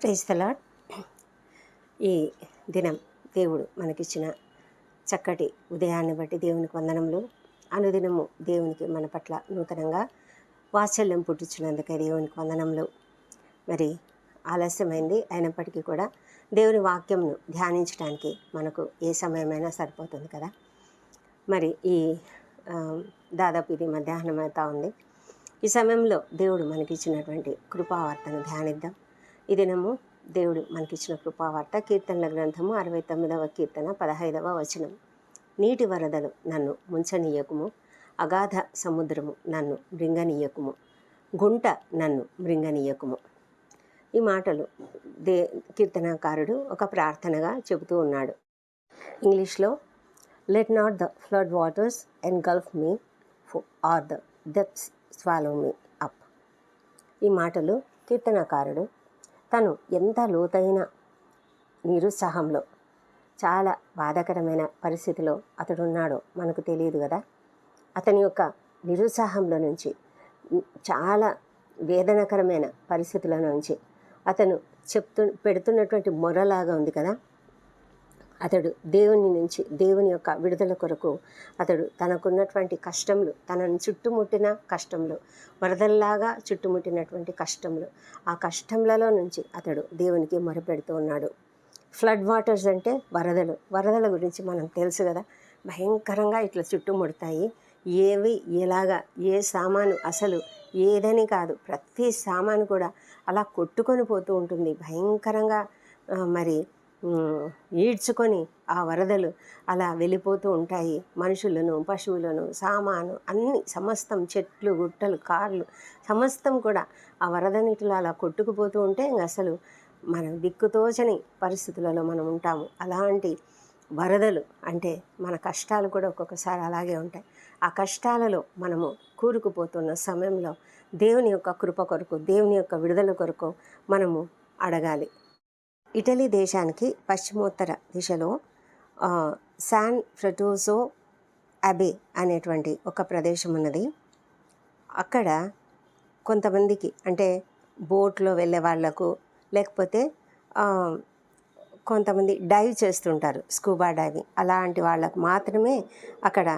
క్రైస్తలాడ్ ఈ దినం దేవుడు మనకిచ్చిన చక్కటి ఉదయాన్ని బట్టి దేవునికి వందనములు. అనుదినము దేవునికి మన పట్ల నూతనంగా వాత్సల్యం పుట్టించినందుకే దేవునికి వందనములు. మరి ఆలస్యమైంది అయినప్పటికీ కూడా దేవుని వాక్యంను ధ్యానించడానికి మనకు ఏ సమయమైనా సరిపోతుంది కదా? మరి ఈ దాదాపు ఇది మధ్యాహ్నం అవుతా ఉంది. ఈ సమయంలో దేవుడు మనకిచ్చినటువంటి కృపావార్తను ధ్యానిద్దాం. ఈ దినము దేవుడు మనకిచ్చిన కృపావార్త కీర్తనల గ్రంథము అరవై తొమ్మిదవ కీర్తన పదహైదవ వచనం. నీటి వరదలు నన్ను ముంచనీయకుము అగాధ సముద్రము నన్ను మృంగనీయకుము గుంట నన్ను మృంగనీయకుము. ఈ మాటలు దే కీర్తనాకారుడు ఒక ప్రార్థనగా చెబుతూ ఉన్నాడు. ఇంగ్లీష్లో let not the flood waters engulf me or the depths swallow me up ఈ మాటలు కీర్తనకారుడు తను ఎంత లోతైన నిరుత్సాహంలో చాలా బాధాకరమైన పరిస్థితిలో అతడున్నాడో మనకు తెలియదు కదా. అతని యొక్క నిరుత్సాహంలో నుంచి చాలా వేదనకరమైన పరిస్థితుల నుంచి అతను చెప్తు పెడుతున్నటువంటి మొరలాగా ఉంది కదా. అతడు దేవుని నుంచి దేవుని యొక్క విడుదల కొరకు అతడు తనకున్నటువంటి కష్టములు తనను చుట్టుముట్టిన కష్టములు వరదల్లాగా చుట్టుముట్టినటువంటి కష్టములు ఆ కష్టములలో నుంచి అతడు దేవునికి మొరపెడుతూ ఉన్నాడు. ఫ్లడ్ వాటర్స్ అంటే వరదలు. వరదల గురించి మనం తెలుసు కదా భయంకరంగా ఇట్లా చుట్టుముడతాయి. ఏవి ఎలాగా ఏ సామాను అసలు ఏదని కాదు ప్రతి సామాను కూడా అలా కొట్టుకొని పోతూ ఉంటుంది. భయంకరంగా మరి ఈడ్చుకొని ఆ వరదలు అలా వెళ్ళిపోతూ ఉంటాయి. మనుషులను పశువులను సామాను అన్ని సమస్తం చెట్లు గుట్టలు కార్లు సమస్తం కూడా ఆ వరద నీటిలో అలా కొట్టుకుపోతూ ఉంటే ఇంక అసలు మనం దిక్కుతోచని పరిస్థితులలో మనం ఉంటాము. అలాంటి వరదలు అంటే మన కష్టాలు కూడా ఒక్కొక్కసారి అలాగే ఉంటాయి. ఆ కష్టాలలో మనము కూరుకుపోతున్న సమయంలో దేవుని యొక్క కృప కొరకు దేవుని యొక్క విడుదల కొరకు మనము అడగాలి. ఇటలీ దేశానికి పశ్చిమోత్తర దిశలో శాన్ ఫ్రెటోజో అబే అనేటువంటి ఒక ప్రదేశం ఉన్నది. అక్కడ కొంతమందికి అంటే బోట్లో వెళ్ళే వాళ్ళకు లేకపోతే కొంతమంది డైవ్ చేస్తుంటారు స్కూబా డైవింగ్. అలాంటి వాళ్ళకు మాత్రమే అక్కడ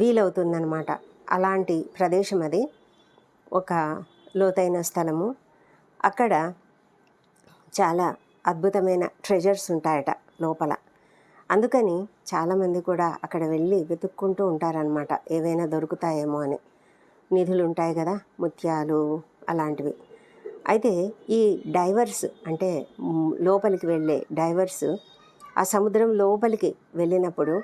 వీలవుతుందన్నమాట. అలాంటి ప్రదేశం అది. ఒక లోతైన స్థలము. అక్కడ చాలా అద్భుతమైన ట్రెజర్స్ ఉంటాయట లోపల. అందుకని చాలామంది కూడా అక్కడ వెళ్ళి వెతుక్కుంటూ ఉంటారనమాట ఏవైనా దొరుకుతాయేమో అని. నిధులు ఉంటాయి కదా ముత్యాలు అలాంటివి. అయితే ఈ డైవర్స్ అంటే లోపలికి వెళ్ళే డైవర్స్ ఆ సముద్రం లోపలికి వెళ్ళినప్పుడు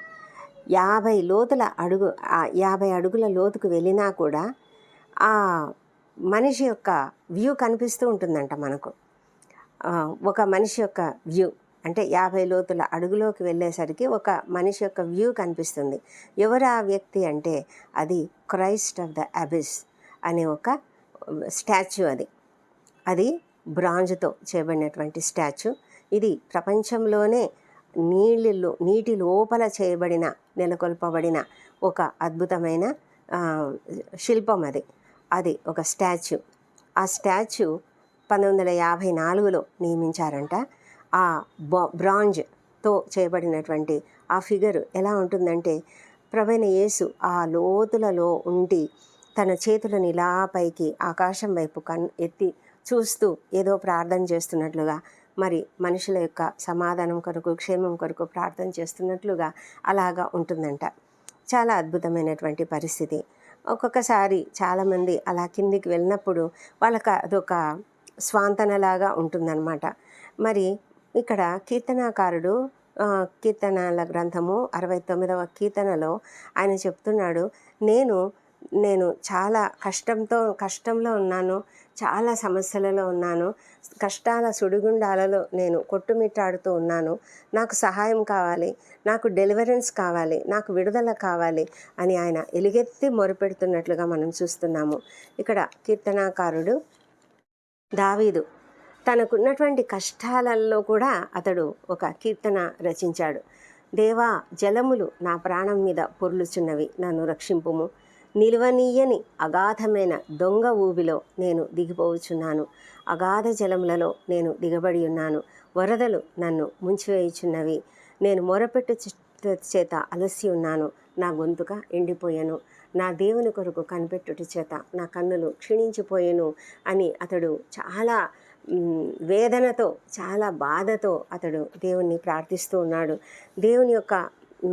యాభై లోతుల అడుగు యాభై అడుగుల లోతుకు వెళ్ళినా కూడా ఆ మనిషి యొక్క వ్యూ కనిపిస్తూ ఉంటుందంట మనకు. ఒక మనిషి యొక్క వ్యూ అంటే యాభై లోతుల అడుగులోకి వెళ్ళేసరికి ఒక మనిషి యొక్క వ్యూ కనిపిస్తుంది. ఎవరు ఆ వ్యక్తి అంటే అది క్రైస్ట్ ఆఫ్ ద అబిస్ అనే ఒక స్టాచ్యూ అది. అది బ్రాంజ్తో చేయబడినటువంటి స్టాచ్యూ. ఇది ప్రపంచంలోనే నీళ్ళు నీటి లోపల చేయబడిన నెలకొల్పబడిన ఒక అద్భుతమైన శిల్పం అది. అది ఒక స్టాచ్యూ. ఆ స్టాచ్యూ పంతొమ్మిది వందల యాభై నాలుగులో నియమించారంట. ఆ బ్రాంజ్తో చేయబడినటువంటి ఆ ఫిగర్ ఎలా ఉంటుందంటే ప్రవీణ యేసు ఆ లోతులలో ఉండి తన చేతులను ఇలా పైకి ఆకాశం వైపు కన్ ఎత్తి చూస్తూ ఏదో ప్రార్థన చేస్తున్నట్లుగా మరి మనుషుల యొక్క సమాధానం కొరకు క్షేమం కొరకు ప్రార్థన చేస్తున్నట్లుగా అలాగా ఉంటుందంట. చాలా అద్భుతమైనటువంటి పరిస్థితి. ఒక్కొక్కసారి చాలామంది అలా కిందికి వెళ్ళినప్పుడు వాళ్ళకి అదొక స్వాంతనలాగా ఉంటుందన్నమాట. మరి ఇక్కడ కీర్తనాకారుడు కీర్తనల గ్రంథము అరవై తొమ్మిదవ కీర్తనలో ఆయన చెప్తున్నాడు నేను నేను చాలా కష్టంతో కష్టంలో ఉన్నాను చాలా సమస్యలలో ఉన్నాను కష్టాల సుడిగుండాలలో నేను కొట్టుమిట్టాడుతూ ఉన్నాను నాకు సహాయం కావాలి నాకు డెలివరెన్స్ కావాలి నాకు విడుదల కావాలి అని ఆయన ఎలుగెత్తి మొరుపెడుతున్నట్లుగా మనం చూస్తున్నాము. ఇక్కడ కీర్తనాకారుడు దావీదు తనకున్నటువంటి కష్టాలలో కూడా అతడు ఒక కీర్తన రచించాడు. దేవా జలములు నా ప్రాణం మీద పొర్లుచున్నవి నన్ను రక్షింపుము. నిలువనీయని అగాధమైన దొంగ ఊబిలో నేను దిగిపోవుచున్నాను. అగాధ జలములలో నేను దిగబడి ఉన్నాను. వరదలు నన్ను ముంచివేయుచున్నవి. నేను మొరపెట్టు చేత అలసి ఉన్నాను. నా గొంతుక ఎండిపోయాను. నా దేవుని కొరకు కనిపెట్టుట చేత నా కన్నులు క్షీణించిపోయాను అని అతడు చాలా వేదనతో చాలా బాధతో అతడు దేవుణ్ణి ప్రార్థిస్తూ ఉన్నాడు. దేవుని యొక్క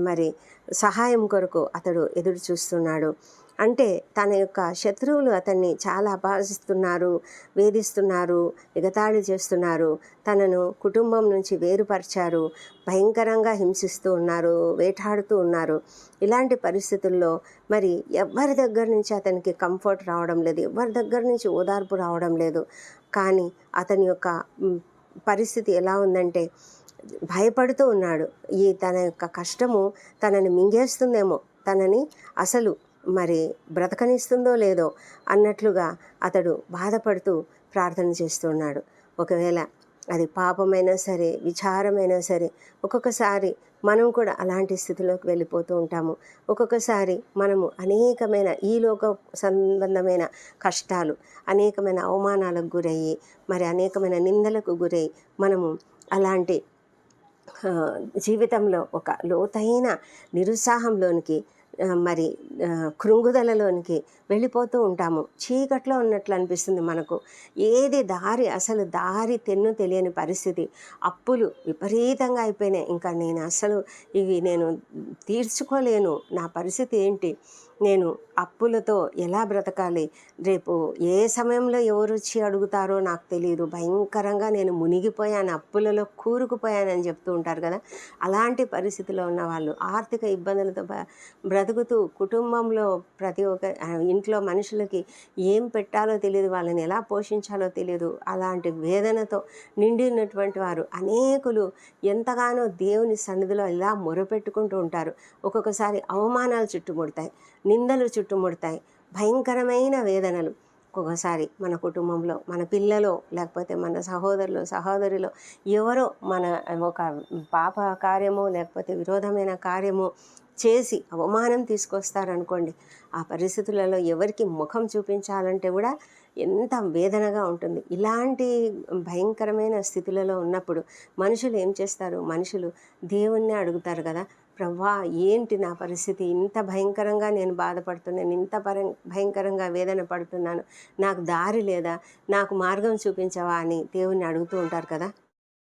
మరి సహాయం కొరకు అతడు ఎదురు చూస్తున్నాడు అంటే తన యొక్క శత్రువులు అతన్ని చాలా అపహసిస్తున్నారు వేధిస్తున్నారు ఎగతాళి చేస్తున్నారు. తనను కుటుంబం నుంచి వేరుపరిచారు. భయంకరంగా హింసిస్తూ ఉన్నారు వేటాడుతూ ఉన్నారు. ఇలాంటి పరిస్థితుల్లో మరి ఎవరి దగ్గర నుంచి అతనికి కంఫర్ట్ రావడం లేదు. ఎవరి దగ్గర నుంచి ఓదార్పు రావడం లేదు. కానీ అతని యొక్క పరిస్థితి ఎలా ఉందంటే భయపడుతూ ఉన్నాడు. ఈ తన యొక్క కష్టము తనని మింగేస్తుందేమో. తనని అసలు మరి బ్రతకనిస్తుందో లేదో అన్నట్లుగా అతడు బాధపడుతూ ప్రార్థన చేస్తున్నాడు. ఒకవేళ అది పాపమైనా సరే విచారమైనా సరే ఒక్కొక్కసారి మనం కూడా అలాంటి స్థితిలోకి వెళ్ళిపోతూ ఉంటాము. ఒక్కొక్కసారి మనము అనేకమైన ఈ లోక సంబంధమైన కష్టాలు అనేకమైన అవమానాలకు గురయ్యి మరి అనేకమైన నిందలకు గురై మనము అలాంటి జీవితంలో ఒక లోతైన నిరుత్సాహంలోనికి మరి కృంగుదలలోనికి వెళ్ళిపోతూ ఉంటాము. చీకట్లో ఉన్నట్లు అనిపిస్తుంది మనకు. ఏది దారి అసలు దారి తెన్ను తెలియని పరిస్థితి. అప్పులు విపరీతంగా అయిపోయినాయి. ఇంకా నేను అసలు ఇవి నేను తీర్చుకోలేను. నా పరిస్థితి ఏంటి? నేను అప్పులతో ఎలా బ్రతకాలి? రేపు ఏ సమయంలో ఎవరు వచ్చి అడుగుతారో నాకు తెలియదు భయంకరంగా నేను మునిగిపోయాను అప్పులలో కూరుకుపోయానని చెప్తూ ఉంటారు కదా. అలాంటి పరిస్థితిలో ఉన్న వాళ్ళు ఆర్థిక ఇబ్బందులతో బ్రతుకుతూ కుటుంబంలో ప్రతి ఒక్క ఇంట్లో మనుషులకి ఏం పెట్టాలో తెలియదు వాళ్ళని ఎలా పోషించాలో తెలియదు అలాంటి వేదనతో నిండినటువంటి వారు అనేకులు ఎంతగానో దేవుని సన్నిధిలో ఇలా మొరపెట్టుకుంటూ ఉంటారు. ఒక్కొక్కసారి అవమానాలు చుట్టుముడతాయి. నిందలు చుట్టుముడతాయి. భయంకరమైన వేదనలు. ఒక్కొక్కసారి మన కుటుంబంలో మన పిల్లలో లేకపోతే మన సహోదరులు సహోదరిలో ఎవరో మన ఒక పాప కార్యమో లేకపోతే విరోధమైన కార్యమో చేసి అవమానం తీసుకొస్తారనుకోండి ఆ పరిస్థితులలో ఎవరికి ముఖం చూపించాలంటే కూడా ఎంత వేదనగా ఉంటుంది. ఇలాంటి భయంకరమైన స్థితులలో ఉన్నప్పుడు మనుషులు ఏం చేస్తారు? మనుషులు దేవుణ్ణి అడుగుతారు కదా. ప్రవ్వా ఏంటి నా పరిస్థితి? ఇంత భయంకరంగా నేను బాధపడుతున్నాను ఇంత పరం భయంకరంగా వేదన పడుతున్నాను. నాకు దారి లేదా? నాకు మార్గం చూపించవా? అని దేవుణ్ణి అడుగుతూ ఉంటారు కదా.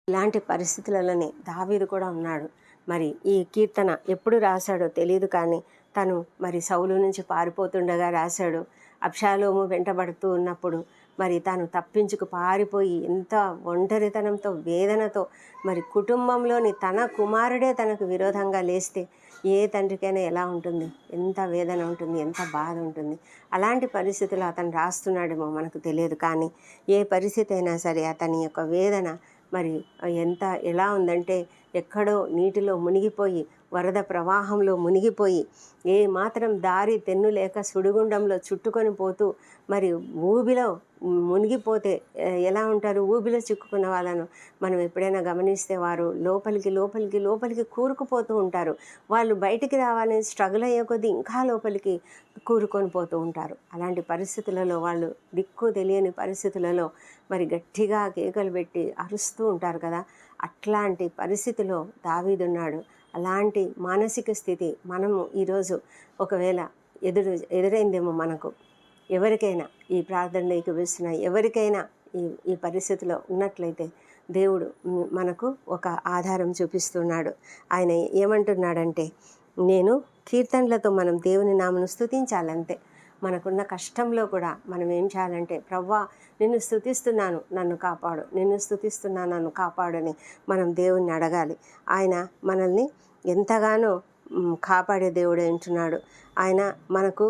ఇలాంటి పరిస్థితులలోనే దావీదు కూడా ఉన్నాడు. మరి ఈ కీర్తన ఎప్పుడు రాశాడో తెలియదు కానీ తను మరి సౌలు నుంచి పారిపోతుండగా రాశాడు. అప్షాలోము వెంటబడుతూ ఉన్నప్పుడు మరి తాను తప్పించుకు పారిపోయి ఎంత ఒంటరితనంతో వేదనతో మరి కుటుంబంలోని తన కుమారుడే తనకు విరోధంగా లేస్తే ఏ తండ్రికైనా ఎలా ఉంటుంది? ఎంత వేదన ఉంటుంది? ఎంత బాధ ఉంటుంది? అలాంటి పరిస్థితులు అతను రాస్తున్నాడేమో మనకు తెలియదు. కానీ ఏ పరిస్థితి అయినా సరే అతని యొక్క వేదన మరి ఎంత ఎలా ఉందంటే ఎక్కడో నీటిలో మునిగిపోయి వరద ప్రవాహంలో మునిగిపోయి ఏ మాత్రం దారి తెన్ను లేక సుడిగుండంలో చుట్టుకొని పోతూ మరి ఊబిలో మునిగిపోతే ఎలా ఉంటారు? ఊబిలో చిక్కుకున్న వాళ్ళను మనం ఎప్పుడైనా గమనిస్తే వారు లోపలికి లోపలికి లోపలికి కూరుకుపోతూ ఉంటారు. వాళ్ళు బయటికి రావాలని స్ట్రగుల్ అయ్యే కొద్దీ ఇంకా లోపలికి కూరుకొని పోతూ ఉంటారు. అలాంటి పరిస్థితులలో వాళ్ళు దిక్కు తెలియని పరిస్థితులలో మరి గట్టిగా కేకలు పెట్టి అరుస్తూ ఉంటారు కదా. అట్లాంటి పరిస్థితిలో దావీదున్నాడు. అలాంటి మానసిక స్థితి మనము ఈరోజు ఒకవేళ ఎదురు ఎదురైందేమో మనకు. ఎవరికైనా ఈ ప్రార్థనలోకి వేస్తున్న ఎవరికైనా ఈ ఈ పరిస్థితిలో ఉన్నట్లయితే దేవుడు మనకు ఒక ఆధారం చూపిస్తున్నాడు. ఆయన ఏమంటున్నాడంటే నేను కీర్తనలతో మనం దేవుని నామను స్తుతించాలంతే మనకున్న కష్టంలో కూడా మనం ఏం చేయాలంటే ప్రవ్వా నిన్ను స్తుతిస్తున్నాను నన్ను కాపాడు. నిన్ను స్థుతిస్తున్నా నన్ను కాపాడని మనం దేవుణ్ణి అడగాలి. ఆయన మనల్ని ఎంతగానో కాపాడే దేవుడు ఉంటున్నాడు ఆయన మనకు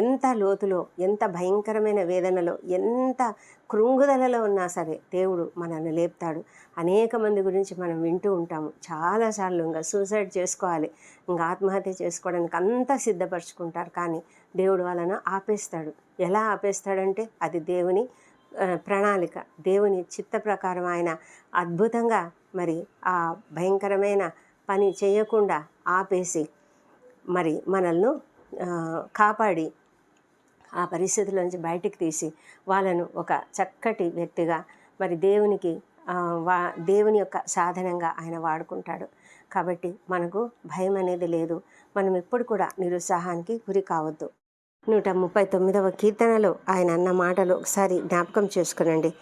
ఎంత లోతులో ఎంత భయంకరమైన వేదనలో ఎంత కృంగుదలలో ఉన్నా సరే దేవుడు మనల్ని లేపుతాడు. అనేక మంది గురించి మనం వింటూ ఉంటాము. చాలాసార్లు ఇంకా సూసైడ్ చేసుకోవాలి. ఇంకా ఆత్మహత్య చేసుకోవడానికి అంతా సిద్ధపరచుకుంటారు. కానీ దేవుడు వాళ్ళను ఆపేస్తాడు. ఎలా ఆపేస్తాడంటే అది దేవుని ప్రణాళిక. దేవుని చిత్త ప్రకారం ఆయన అద్భుతంగా మరి ఆ భయంకరమైన పని చేయకుండా ఆపేసి మరి మనల్ని కాపాడి ఆ పరిస్థితుల్లోంచి బయటికి తీసి వాళ్ళను ఒక చక్కటి వ్యక్తిగా మరి దేవునికి వా దేవుని యొక్క సాధనంగా ఆయన వాడుకుంటాడు. కాబట్టి మనకు భయం అనేది లేదు. మనం ఎప్పుడు కూడా నిరుత్సాహానికి గురి కావద్దు. నూట ముప్పై తొమ్మిదవ కీర్తనలో ఆయన అన్న మాటలు ఒకసారి జ్ఞాపకం చేసుకునండి.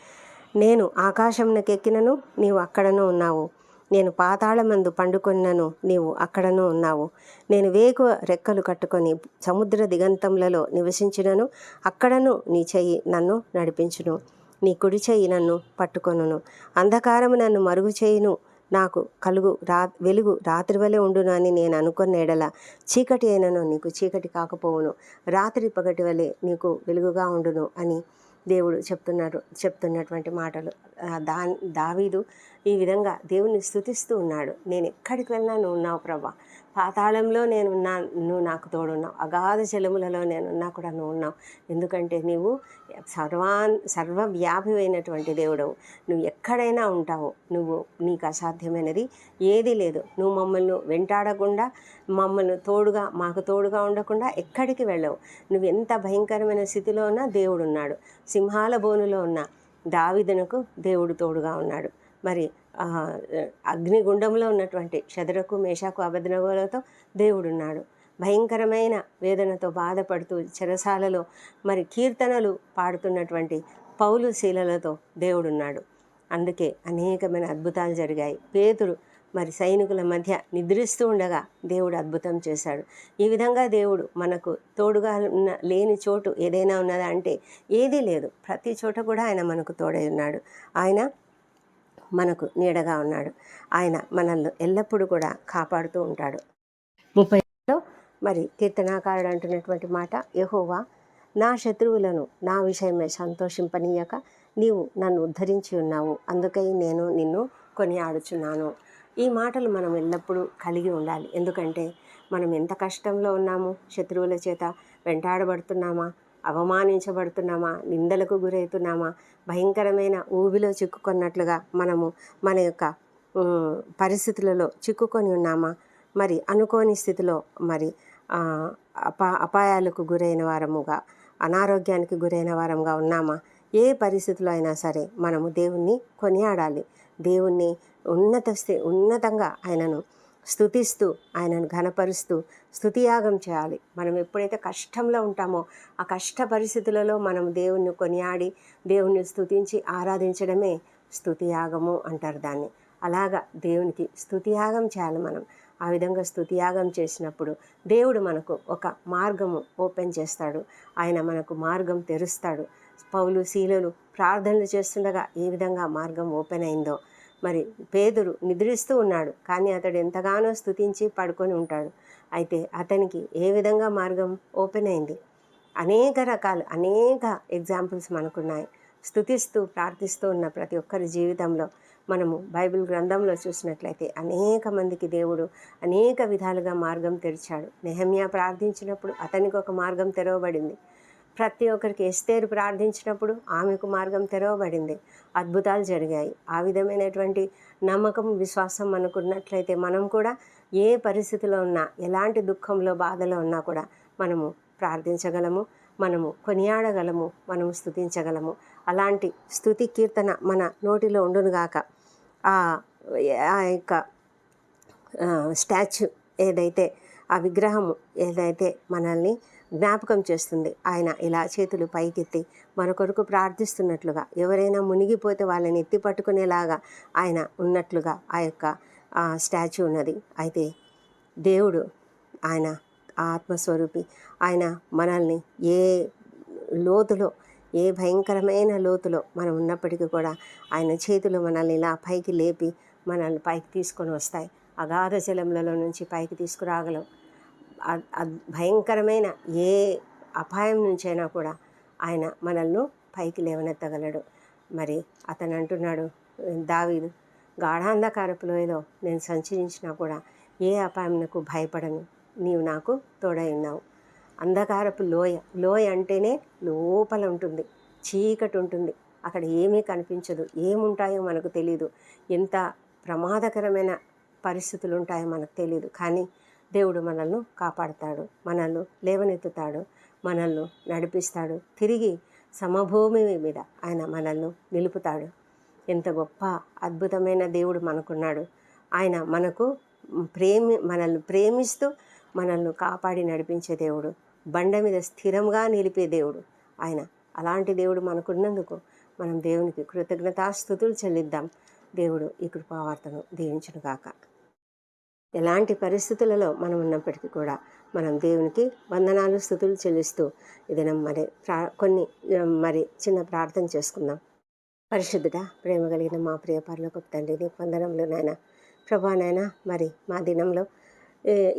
నేను ఆకాశంనకు ఎక్కినను నీవు అక్కడను ఉన్నావు. నేను పాతాళమందు పండుకొన్నను నీవు అక్కడను ఉన్నావు. నేను వేగు రెక్కలు కట్టుకొని సముద్ర దిగంతములలో నివసించినను అక్కడను నీ చెయ్యి నన్ను నడిపించును. నీ కుడి చెయ్యి నన్ను పట్టుకొనును. అంధకారము నన్ను మరుగు చేయును. నాకు కలుగు రా వెలుగు రాత్రి వలె ఉండును అని నేను అనుకున్న ఎడల చీకటి అయినను నీకు చీకటి కాకపోవును. రాత్రి పగటి వలె నీకు వెలుగుగా ఉండును అని దేవుడు చెప్తున్నారు చెప్తున్నటువంటి మాటలు. దా దావీదు ఈ విధంగా దేవుని స్థుతిస్తూ ఉన్నాడు. నేను ఎక్కడికి వెళ్ళినా నువ్వు ఉన్నావు ప్రభా. పాతాళంలో నేను ఉన్నా నువ్వు నాకు తోడున్నావు. అగాధ జలములలో నేను ఉన్నా కూడా నువ్వు ఉన్నావు. ఎందుకంటే నీవు సర్వాన్ సర్వవ్యాపి అయినటువంటి దేవుడవు. నువ్వు ఎక్కడైనా ఉంటావు. నువ్వు నీకు అసాధ్యమైనది ఏది లేదు. నువ్వు మమ్మల్ని వెంటాడకుండా మమ్మల్ని తోడుగా మాకు తోడుగా ఉండకుండా ఎక్కడికి వెళ్ళవు. నువ్వు ఎంత భయంకరమైన స్థితిలో ఉన్నా దేవుడు ఉన్నాడు సింహాల బోనులో ఉన్న దావిదనకు దేవుడు తోడుగా ఉన్నాడు. మరి అగ్నిగుండంలో ఉన్నటువంటి శదరకు మేషాకు అభద్రగోలతో దేవుడున్నాడు. భయంకరమైన వేదనతో బాధపడుతూ చెరసాలలో మరి కీర్తనలు పాడుతున్నటువంటి పౌలు శీలలతో దేవుడున్నాడు. అందుకే అనేకమైన అద్భుతాలు జరిగాయి. పేతుడు మరి సైనికుల మధ్య నిద్రిస్తూ ఉండగా దేవుడు అద్భుతం చేశాడు. ఈ విధంగా దేవుడు మనకు తోడుగా ఉన్న లేని చోటు ఏదైనా ఉన్నదా అంటే ఏదీ లేదు. ప్రతి చోట కూడా ఆయన మనకు తోడై ఉన్నాడు. ఆయన మనకు నీడగా ఉన్నాడు. ఆయన మనల్ని ఎల్లప్పుడూ కూడా కాపాడుతూ ఉంటాడు. ముప్పైలో మరి కీర్తనాకారుడు అంటున్నటువంటి మాట యహోవా నా శత్రువులను నా విషయమే సంతోషింపనీయక నీవు నన్ను ఉద్ధరించి ఉన్నావు. అందుకై నేను నిన్ను కొనియాడుచున్నాను. ఈ మాటలు మనం ఎల్లప్పుడూ కలిగి ఉండాలి. ఎందుకంటే మనం ఎంత కష్టంలో ఉన్నాము? శత్రువుల చేత వెంటాడబడుతున్నామా? అవమానించబడుతున్నామా? నిందలకు గురవుతున్నామా? భయంకరమైన ఊబిలో చిక్కుకున్నట్లుగా మనము మన యొక్క పరిస్థితులలో చిక్కుకొని ఉన్నామా? మరి అనుకోని స్థితిలో మరి అపా అపాయాలకు గురైన వారముగా అనారోగ్యానికి గురైన వారంగా ఉన్నామా? ఏ పరిస్థితిలో అయినా సరే మనము దేవుణ్ణి కొనియాడాలి. దేవుణ్ణి ఉన్నత స్థి ఉన్నతంగా ఆయనను స్థుతిస్తూ ఆయనను ఘనపరుస్తూ స్థుతియాగం చేయాలి. మనం ఎప్పుడైతే కష్టంలో ఉంటామో ఆ కష్ట పరిస్థితులలో మనం దేవుణ్ణి కొనియాడి దేవుణ్ణి స్థుతించి ఆరాధించడమే స్థుతియాగము అంటారు దాన్ని. అలాగా దేవునికి స్థుతియాగం చేయాలి మనం. ఆ విధంగా స్థుతియాగం చేసినప్పుడు దేవుడు మనకు ఒక మార్గము ఓపెన్ చేస్తాడు. ఆయన మనకు మార్గం తెరుస్తాడు. పౌలు శీలలు ప్రార్థనలు చేస్తుండగా ఏ విధంగా మార్గం ఓపెన్ అయిందో మరి పేదరు నిద్రిస్తూ ఉన్నాడు. కానీ అతడు ఎంతగానో స్థుతించి పడుకొని ఉంటాడు. అయితే అతనికి ఏ విధంగా మార్గం ఓపెన్ అయింది? అనేక రకాలు అనేక ఎగ్జాంపుల్స్ మనకున్నాయి. స్థుతిస్తూ ప్రార్థిస్తూ ఉన్న ప్రతి ఒక్కరి జీవితంలో మనము బైబిల్ గ్రంథంలో చూసినట్లయితే అనేక మందికి దేవుడు అనేక విధాలుగా మార్గం తెరిచాడు. నెహమ్యా ప్రార్థించినప్పుడు అతనికి ఒక మార్గం తెరవబడింది. ప్రతి ఒక్కరికి ఎస్తేరు ప్రార్థించినప్పుడు ఆమెకు మార్గం తెరవబడింది. అద్భుతాలు జరిగాయి. ఆ విధమైనటువంటి నమ్మకం విశ్వాసం మనకున్నట్లయితే మనం కూడా ఏ పరిస్థితిలో ఉన్నా ఎలాంటి దుఃఖంలో బాధలో ఉన్నా కూడా మనము ప్రార్థించగలము మనము కొనియాడగలము మనము స్థుతించగలము. అలాంటి స్థుతి కీర్తన మన నోటిలో ఉండునుగాక ఆ ఆ యొక్క స్టాచ్యూ ఏదైతే ఆ విగ్రహము ఏదైతే మనల్ని జ్ఞాపకం చేస్తుంది. ఆయన ఇలా చేతులు పైకెత్తి మన కొరకు ప్రార్థిస్తున్నట్లుగా ఎవరైనా మునిగిపోతే వాళ్ళని ఎత్తి పట్టుకునేలాగా ఆయన ఉన్నట్లుగా ఆ యొక్క స్టాచ్యూ ఉన్నది. అయితే దేవుడు ఆయన ఆత్మస్వరూపి ఆయన మనల్ని ఏ లోతులో ఏ భయంకరమైన లోతులో మనం ఉన్నప్పటికీ కూడా ఆయన చేతులు మనల్ని ఇలా పైకి లేపి మనల్ని పైకి తీసుకొని వస్తాయి. అగాధ జలములలో నుంచి పైకి తీసుకురాగలం భయంకరమైన ఏ అపాయం నుంచైనా కూడా ఆయన మనల్ని పైకి లేవనెత్తగలడు. మరి అతను అంటున్నాడు దావీదు గాఢాంధకారపు లోయలో నేను సంచరించినా కూడా ఏ అపాయంకు భయపడను. నీవు నాకు తోడై ఉన్నావు. అంధకారపు లోయ లోయ అంటేనే లోపల ఉంటుంది చీకటి ఉంటుంది. అక్కడ ఏమీ కనిపించదు ఏముంటాయో మనకు తెలియదు ఎంత ప్రమాదకరమైన పరిస్థితులు ఉంటాయో మనకు తెలియదు కానీ దేవుడు మనల్ని కాపాడుతాడు మనల్ని లేవనెత్తుతాడు మనల్ని నడిపిస్తాడు. తిరిగి సమభూమి మీద ఆయన మనల్ని నిలుపుతాడు. ఎంత గొప్ప అద్భుతమైన దేవుడు మనకున్నాడు. ఆయన మనకు ప్రేమి మనల్ని ప్రేమిస్తూ మనల్ని కాపాడి నడిపించే దేవుడు. బండ మీద స్థిరంగా నిలిపే దేవుడు ఆయన. అలాంటి దేవుడు మనకున్నందుకు మనం దేవునికి కృతజ్ఞతాస్థుతులు చెల్లిద్దాం. దేవుడు ఈ కృపావార్తను దీవించునుగాక. ఎలాంటి పరిస్థితులలో మనం ఉన్నప్పటికీ కూడా మనం దేవునికి వందనాలు స్థుతులు చెల్లిస్తూ ఇదనం మరి ప్రా కొన్ని మరి చిన్న ప్రార్థన చేసుకుందాం. పరిశుద్ధుడ ప్రేమ కలిగిన మా ప్రియ పర్లోక తండ్రి నీ వందనంలో నాయన. ప్రభా నాయన మరి మా దినంలో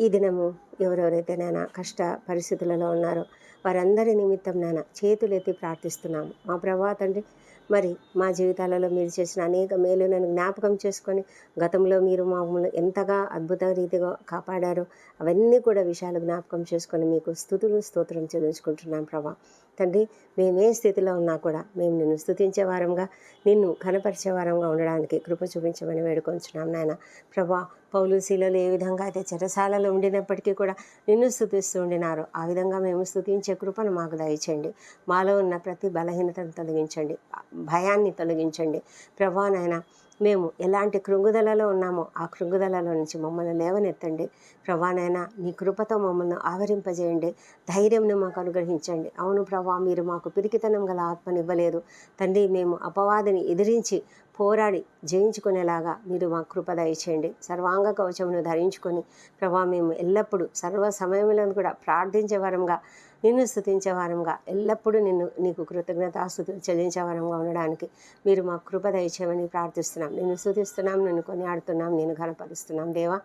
ఈ దినము ఎవరెవరైతే నాయన కష్ట పరిస్థితులలో ఉన్నారో వారందరి నిమిత్తం నాయన చేతులెత్తి ప్రార్థిస్తున్నాము. మా ప్రభా తండ్రి మరి మా జీవితాలలో మీరు చేసిన అనేక మేలు నన్ను జ్ఞాపకం చేసుకొని గతంలో మీరు మామూలు ఎంతగా అద్భుత రీతిగా కాపాడారో అవన్నీ కూడా విషయాలు జ్ఞాపకం చేసుకొని మీకు స్థుతులు స్తోత్రం చెల్లించుకుంటున్నాం ప్రభా. తండ్రి మేమే స్థితిలో ఉన్నా కూడా మేము నిన్ను స్థుతించే వారంగా నిన్ను కనపరిచే వారంగా ఉండడానికి కృప చూపించమని వేడుకొంచున్నాం నాయన. ప్రభా పౌలు శీలలు ఏ విధంగా అయితే చెరసాలలో ఉండినప్పటికీ కూడా నిన్ను స్థుతిస్తూ ఉండినారో. ఆ విధంగా మేము స్థుతించే కృపను మాకు దయచేయండి. మాలో ఉన్న ప్రతి బలహీనతను తొలగించండి. భయాన్ని తొలగించండి. ప్రభా నాయన మేము ఎలాంటి కృంగుదలలో ఉన్నామో ఆ కృంగుదలలో నుంచి మమ్మల్ని లేవనెత్తండి. ప్రభానైనా నీ కృపతో మమ్మల్ని ఆవరింపజేయండి. ధైర్యంను మాకు అనుగ్రహించండి. అవును ప్రభా మీరు మాకు పిరికితనం గల ఆత్మనివ్వలేదు. తండ్రి మేము అపవాదిని ఎదిరించి పోరాడి జయించుకునేలాగా మీరు మా కృప దయచేయండి. సర్వాంగ కవచమును ధరించుకొని ప్రభా మేము ఎల్లప్పుడూ సర్వ సమయంలో కూడా ప్రార్థించే వరంగా నిన్ను స్థుతించే వారంగా ఎల్లప్పుడూ నిన్ను నీకు కృతజ్ఞతాస్థుతులు చెల్లించే వారంగా ఉండడానికి మీరు మా కృప దయచేయమని ప్రార్థిస్తున్నాం. నిన్ను స్థుతిస్తున్నాం నిన్ను కొనియాడుతున్నాం నేను ఘనపరుస్తున్నాం. దేవా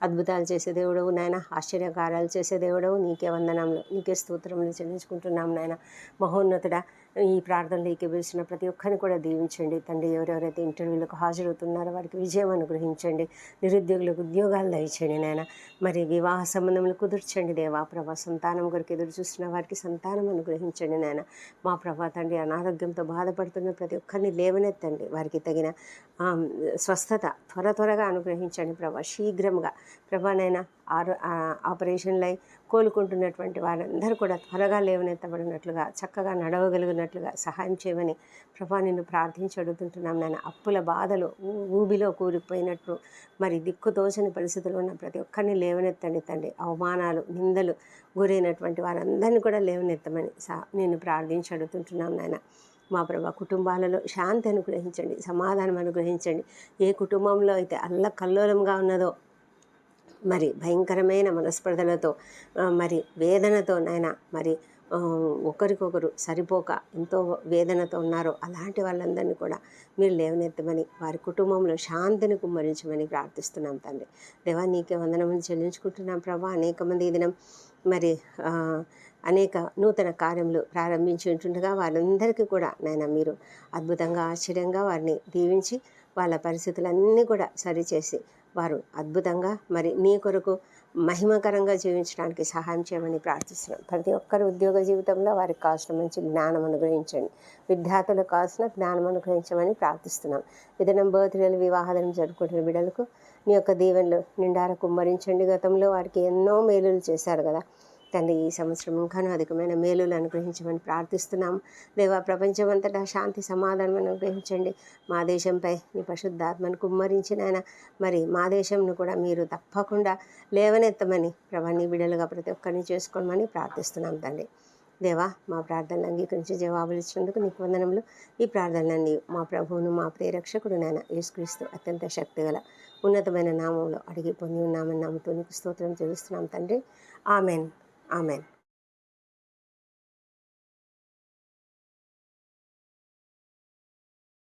అద్భుతాలు చేసే దేవుడవు నాయన ఆశ్చర్యకారాలు చేసే దేవుడవు. నీకే వందనంలో నీకే స్తోత్రములు చెల్లించుకుంటున్నాం నాయన. మహోన్నతుడా ఈ ప్రార్థనలోకి పిలిచిన ప్రతి ఒక్కరిని కూడా దీవించండి. తండ్రి ఎవరెవరైతే ఇంటర్వ్యూలకు హాజరవుతున్నారో వారికి విజయం అనుగ్రహించండి. నిరుద్యోగులకు ఉద్యోగాలు దయచేయండి నాయన. మరి వివాహ సంబంధములు కుదుర్చండి దేవా. ప్రభా సంతానం కొరకు ఎదురు చూస్తున్న వారికి సంతానం అనుగ్రహించండి నాయన. మా ప్రభా తండ్రి అనారోగ్యంతో బాధపడుతున్న ప్రతి ఒక్కరిని లేవనెత్తండి. వారికి తగిన స్వస్థత త్వర త్వరగా అనుగ్రహించండి ప్రభా. శీఘ్రంగా ప్రభానైనా ఆరో ఆపరేషన్లై కోలుకుంటున్నటువంటి వారందరూ కూడా త్వరగా లేవనెత్తబడినట్లుగా చక్కగా నడవగలిగినట్లుగా సహాయం చేయమని ప్రభా నిన్ను ప్రార్థించి అడుగుతుంటున్నాం నాయన. అప్పుల బాధలు ఊబిలో కూరుకుపోయినట్లు మరి దిక్కుతోచని పరిస్థితుల్లో ఉన్న ప్రతి ఒక్కరిని లేవనెత్తండి తండ్రి. అవమానాలు నిందలు గురైనటువంటి వారందరినీ కూడా లేవనెత్తమని సా నేను ప్రార్థించి అడుగుతుంటున్నాం నాయన. మా ప్రభా కుటుంబాలలో శాంతి అనుగ్రహించండి సమాధానం అనుగ్రహించండి. ఏ కుటుంబంలో అయితే అల్ల కల్లోలంగా ఉన్నదో మరి భయంకరమైన మనస్పర్ధలతో మరి వేదనతో నాయన మరి ఒకరికొకరు సరిపోక ఎంతో వేదనతో ఉన్నారో అలాంటి వాళ్ళందరినీ కూడా మీరు లేవనెత్తమని వారి కుటుంబంలో శాంతిని కుమ్మరించమని ప్రార్థిస్తున్నాం తండ్రి. దేవా నీకే వందనములు చెల్లించుకుంటున్నాం ప్రభా. అనేక మంది ఈ దినం మరి అనేక నూతన కార్యములు ప్రారంభించి ఉంటుండగా వారందరికీ కూడా నాయన మీరు అద్భుతంగా ఆశ్చర్యంగా వారిని దీవించి వాళ్ళ పరిస్థితులన్నీ కూడా సరిచేసి వారు అద్భుతంగా మరి నీ కొరకు మహిమకరంగా జీవించడానికి సహాయం చేయమని ప్రార్థిస్తున్నాం. ప్రతి ఒక్కరి ఉద్యోగ జీవితంలో వారికి కావాల్సిన మంచి జ్ఞానం అనుగ్రహించండి. విద్యార్థులకు కావాల్సిన జ్ఞానం అనుగ్రహించమని ప్రార్థిస్తున్నాం. ఏదైనా బర్త్డేలు వివాహాలను జరుపుకుంటున్న బిడ్డలకు నీ యొక్క దీవెనలు నిండార కుమ్మరించండి. గతంలో వారికి ఎన్నో మేలులు చేశారు కదా. తండ్రి ఈ సంవత్సరం ఇంకానూ అధికమైన మేలులు అనుగ్రహించమని ప్రార్థిస్తున్నాం. దేవా ప్రపంచమంతటా శాంతి సమాధానం అనుగ్రహించండి. మా దేశంపై నీ పరిశుద్ధాత్మను కుమ్మరించిన ఆయన మరి మా దేశంను కూడా మీరు తప్పకుండా లేవనెత్తమని ప్రభా బిడలుగా ప్రతి ఒక్కరిని చేసుకోమని ప్రార్థిస్తున్నాం తండ్రి దేవా మా ప్రార్థనలు అంగీకరించి జవాబులు ఇచ్చినందుకు నీకు వందనములు. ఈ ప్రార్థనలన్నీ మా ప్రభువును మా ప్రేరక్షకుడు నాయన యేసుక్రీస్తు అత్యంత శక్తిగల ఉన్నతమైన నామంలో అడిగి పొంది ఉన్నామని నమ్ముతూ నీకు స్తోత్రం చెల్లిస్తున్నాం తండ్రి. ఆమెన్. ఆమెన్